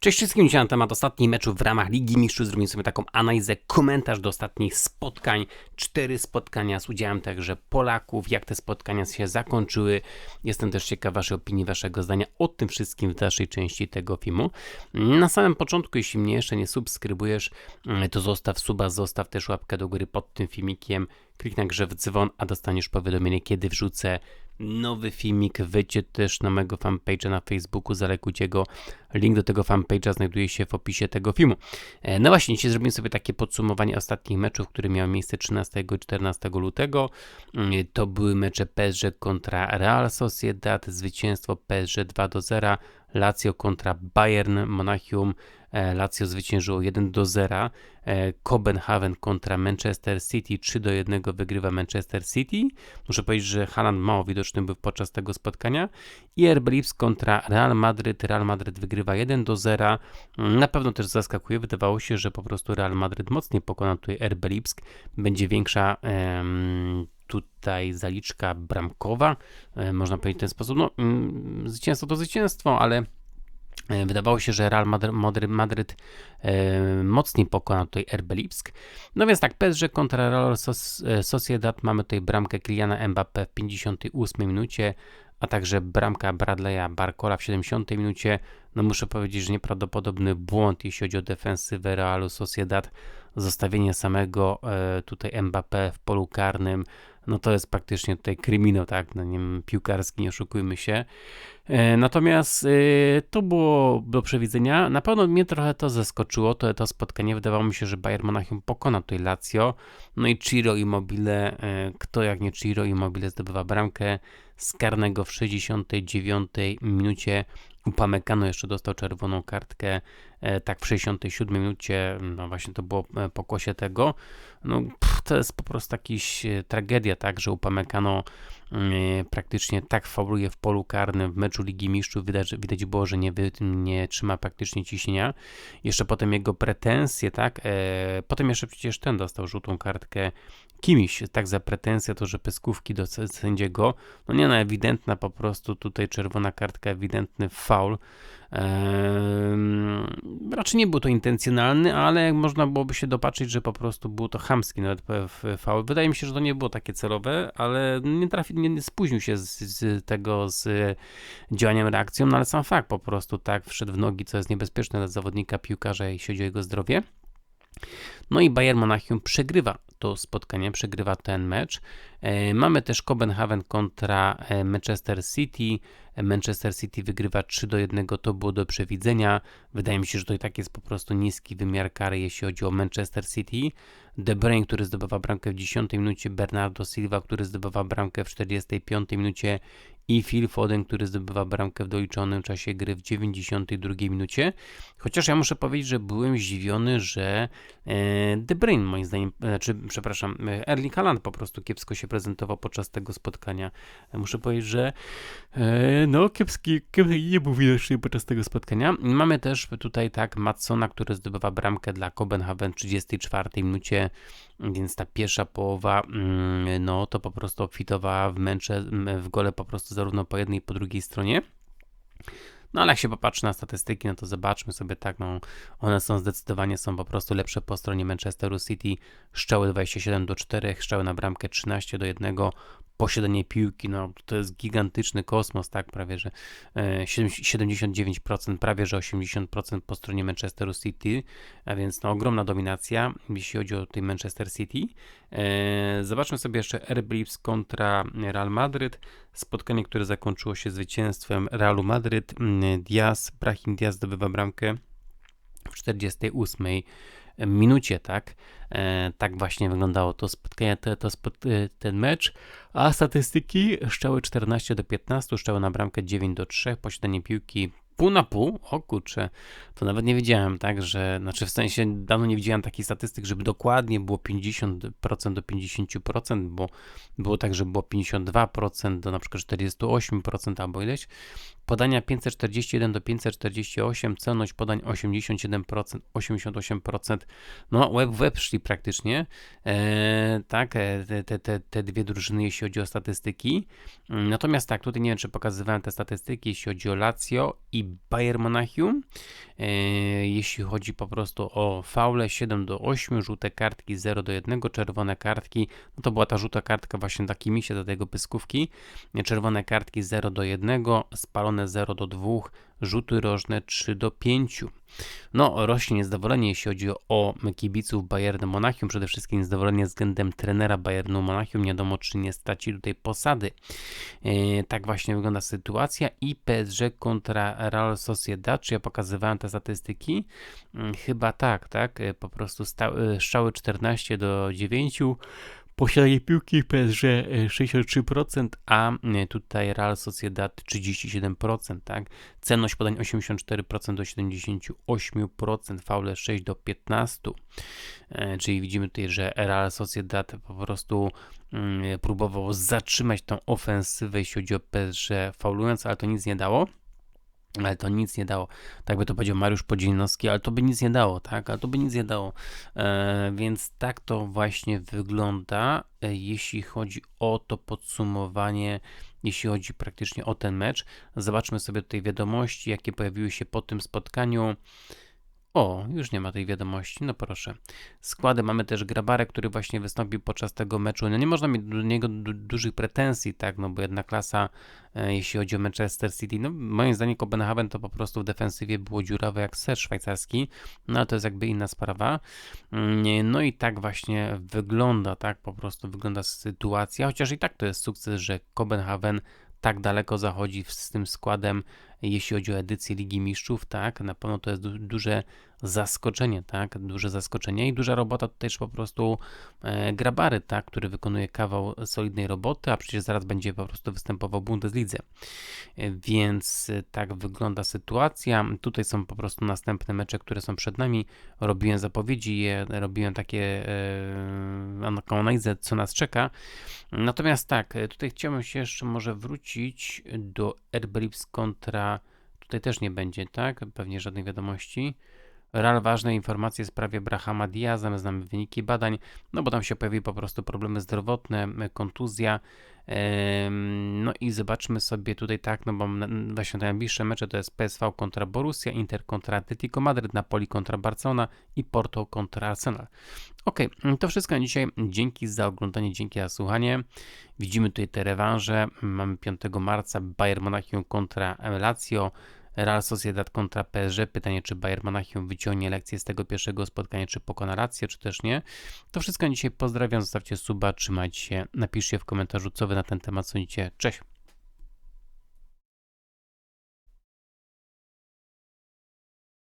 Cześć wszystkim, dzisiaj na temat ostatnich meczów w ramach Ligi Mistrzów zrobimy sobie taką analizę, komentarz do ostatnich spotkań. Cztery spotkania z udziałem także Polaków, jak te spotkania się zakończyły. Jestem też ciekaw waszej opinii, waszego zdania o tym wszystkim w dalszej części tego filmu. Na samym początku, jeśli mnie jeszcze nie subskrybujesz, to zostaw suba, zostaw też łapkę do góry pod tym filmikiem. Kliknij na w dzwon, a dostaniesz powiadomienie, kiedy wrzucę nowy filmik. Wejdźcie też na mojego fanpage'a na Facebooku, zalekujcie go. Link do tego fanpage'a znajduje się w opisie tego filmu. E, no właśnie, dzisiaj zrobimy sobie takie podsumowanie ostatnich meczów, które miały miejsce 13 i 14 lutego. Mm, to były mecze PSG kontra Real Sociedad, zwycięstwo PSG 2 do 0, Lazio kontra Bayern Monachium. E, Lazio zwyciężyło 1 do 0. E, Copenhagen kontra Manchester City 3 do 1 wygrywa Manchester City. Muszę powiedzieć, że Haaland mało widoczny był podczas tego spotkania. I RB kontra Real Madryt. Real Madryt wygrywa 1 do 0. Na pewno też zaskakuje. Wydawało się, że po prostu Real Madryt mocniej pokona tutaj RB Leipzig. Będzie większa tutaj zaliczka bramkowa, e, można powiedzieć w ten sposób. No, mm, zwycięstwo to zwycięstwo, ale e, Wydawało się, że Real Madryt, Madryt e, mocniej pokona tutaj RB Lipsk. No więc tak, PSG kontra Real Sociedad mamy tutaj bramkę Kyliana Mbappé w 58 minucie, a także bramka Bradley'a Barcola w 70 minucie. No muszę powiedzieć, że nieprawdopodobny błąd, jeśli chodzi o defensywę Realu Sociedad. Zostawienie samego e, tutaj Mbappé w polu karnym no to jest praktycznie tutaj kryminał, tak, no nie wiem, piłkarski, nie oszukujmy się. E, natomiast e, to było do przewidzenia. Na pewno mnie trochę to zaskoczyło, to, to spotkanie. Wydawało mi się, że Bayern Monachium pokona tutaj Lazio. No i Ciro Immobile, kto jak nie Ciro Immobile zdobywa bramkę z karnego w 69 minucie. Upamecano jeszcze dostał czerwoną kartkę tak w 67 minucie, no właśnie to było pokłosie tego. No pff, to jest po prostu jakaś tragedia, tak, że Upamecano mm, praktycznie tak fauluje w polu karnym w meczu Ligi Mistrzów, widać, widać było, że nie, nie trzyma praktycznie ciśnienia. Jeszcze potem jego pretensje, tak, e, potem jeszcze przecież ten dostał żółtą kartkę kimś, tak za pretensję to, że pyskówki do sędziego, no nie no, ewidentna po prostu tutaj czerwona kartka, ewidentny faul. Eee, raczej nie był to intencjonalny, ale można byłoby się dopatrzyć, że po prostu był to chamski nawet faul. Wydaje mi się, że to nie było takie celowe, ale nie, trafi, nie, nie spóźnił się z, z, tego z działaniem reakcją, no ale sam fakt po prostu tak wszedł w nogi, co jest niebezpieczne dla zawodnika piłkarza, jeśli chodzi o jego zdrowie. No i Bayern Monachium przegrywa to spotkanie, przegrywa ten mecz. E, mamy też Copenhagen kontra e, Manchester City. Manchester City wygrywa 3 do 1, to było do przewidzenia. Wydaje mi się, że to i tak jest po prostu niski wymiar kary, jeśli chodzi o Manchester City. De Bruyne, który zdobywa bramkę w 10 minucie, Bernardo Silva, który zdobywa bramkę w 45 minucie i Phil Foden, który zdobywa bramkę w doliczonym czasie gry w 92 minucie. Chociaż ja muszę powiedzieć, że byłem zdziwiony, że e, De Bruyne moim zdaniem, znaczy, przepraszam, Erling Haaland po prostu kiepsko się prezentował podczas tego spotkania. Muszę powiedzieć, że no kiepski, kiepski nie był widoczny podczas tego spotkania. Mamy też tutaj tak Matsona, który zdobywa bramkę dla Kopenhagen w 34 minucie, więc ta pierwsza połowa, mm, no to po prostu obfitowała w męcze, w gole po prostu zarówno po jednej i po drugiej stronie. No ale jak się popatrzy na statystyki, no to zobaczmy sobie tak, no one są zdecydowanie, są po prostu lepsze po stronie Manchesteru City, szczały 27 do 4, szczały na bramkę 13 do 1, posiadanie piłki, no to jest gigantyczny kosmos, tak, prawie że 79%, e, prawie że 80% po stronie Manchesteru City, a więc no ogromna dominacja, jeśli chodzi o tej Manchester City. E, zobaczmy sobie jeszcze RB kontra Real Madryt, spotkanie, które zakończyło się zwycięstwem Realu Madryt, Diaz, Brahim Diaz zdobywa bramkę w 48 minucie, tak? E, tak właśnie wyglądało to spotkanie, to, to e, ten mecz. A statystyki, szczały 14 do 15, szczały na bramkę 9 do 3, posiadanie piłki pół na pół, o kurczę, to nawet nie wiedziałem, tak, że, znaczy w sensie dawno nie widziałem takich statystyk, żeby dokładnie było 50% do 50%, bo było tak, że było 52% do na przykład 48% albo ileś. Podania 541 do 548, celność podań 87%, 88%, no web web szli praktycznie, e, tak, e, te, te, te dwie drużyny, jeśli chodzi o statystyki. Natomiast tak, tutaj nie wiem, czy pokazywałem te statystyki, jeśli chodzi o Lazio i Bayern Monachium. E, jeśli chodzi po prostu o faule 7 do 8, żółte kartki 0 do 1, czerwone kartki, no to była ta żółta kartka właśnie dla Kimisie do tego pyskówki, czerwone kartki 0 do 1, spalone 0 do 2, rzuty rożne 3 do 5. No, rośnie niezadowolenie, jeśli chodzi o kibiców Bayernu Monachium, przede wszystkim niezadowolenie względem trenera Bayernu Monachium, nie wiadomo czy nie straci tutaj posady. E, tak właśnie wygląda sytuacja i PSG kontra Real Sociedad, czy ja pokazywałem te statystyki? Mm, chyba tak, tak, e, po prostu stały, strzały 14 do 9, Posiadanie piłki PSG 63%, a e, tutaj Real Sociedad 37%, tak? Cenność podań 84% do 78%, faule 6 do 15. E, czyli widzimy tutaj, że Real Sociedad po prostu mm, próbował zatrzymać tą ofensywę, jeśli chodzi o PSG faulując, ale to nic nie dało ale to nic nie dało. Tak by to powiedział Mariusz Podzielnowski, ale to by nic nie dało, tak? Ale to by nic nie dało. E, więc tak to właśnie wygląda, e, jeśli chodzi o to podsumowanie, jeśli chodzi praktycznie o ten mecz. Zobaczmy sobie tutaj wiadomości, jakie pojawiły się po tym spotkaniu. O, już nie ma tej wiadomości, no proszę. Składy mamy też Grabarę, który właśnie wystąpił podczas tego meczu. No nie można mieć do niego du dużych pretensji, tak, no bo jedna klasa, e, jeśli chodzi o Manchester City, no moim zdaniem Kopenhagen to po prostu w defensywie było dziurawe jak ser szwajcarski, no ale to jest jakby inna sprawa. Mm, no i tak właśnie wygląda, tak po prostu wygląda sytuacja, chociaż i tak to jest sukces, że Kopenhagen tak daleko zachodzi z tym składem, jeśli chodzi o edycję Ligi Mistrzów, tak, na pewno to jest du duże zaskoczenie, tak, duże zaskoczenie i duża robota to też po prostu e, Grabary, tak, który wykonuje kawał solidnej roboty, a przecież zaraz będzie po prostu występował w Bundeslidze. E, więc e, tak wygląda sytuacja. Tutaj są po prostu następne mecze, które są przed nami. Robiłem zapowiedzi, je, robiłem takie e, analizę, co nas czeka. Natomiast tak, e, tutaj chciałbym się jeszcze może wrócić do Erbelips kontra tutaj też nie będzie, tak? Pewnie żadnej wiadomości. Real ważne informacje w sprawie Brahama Diaza, znamy wyniki badań, no bo tam się pojawiły po prostu problemy zdrowotne, kontuzja. No i zobaczmy sobie tutaj tak, no bo właśnie te najbliższe mecze to jest PSV kontra Borussia, Inter kontra Atletico Madryt, Napoli kontra Barcelona i Porto kontra Arsenal. Ok, to wszystko na dzisiaj. Dzięki za oglądanie, dzięki za słuchanie. Widzimy tutaj te rewanże. Mamy 5 marca Bayern Monachium kontra Lazio. Real Sociedad kontra PSG. Pytanie, czy Bayern Monachium wyciągnie lekcję z tego pierwszego spotkania, czy pokona rację, czy też nie. To wszystko dzisiaj pozdrawiam, zostawcie suba, trzymajcie się, napiszcie w komentarzu, co wy na ten temat sądzicie. Cześć!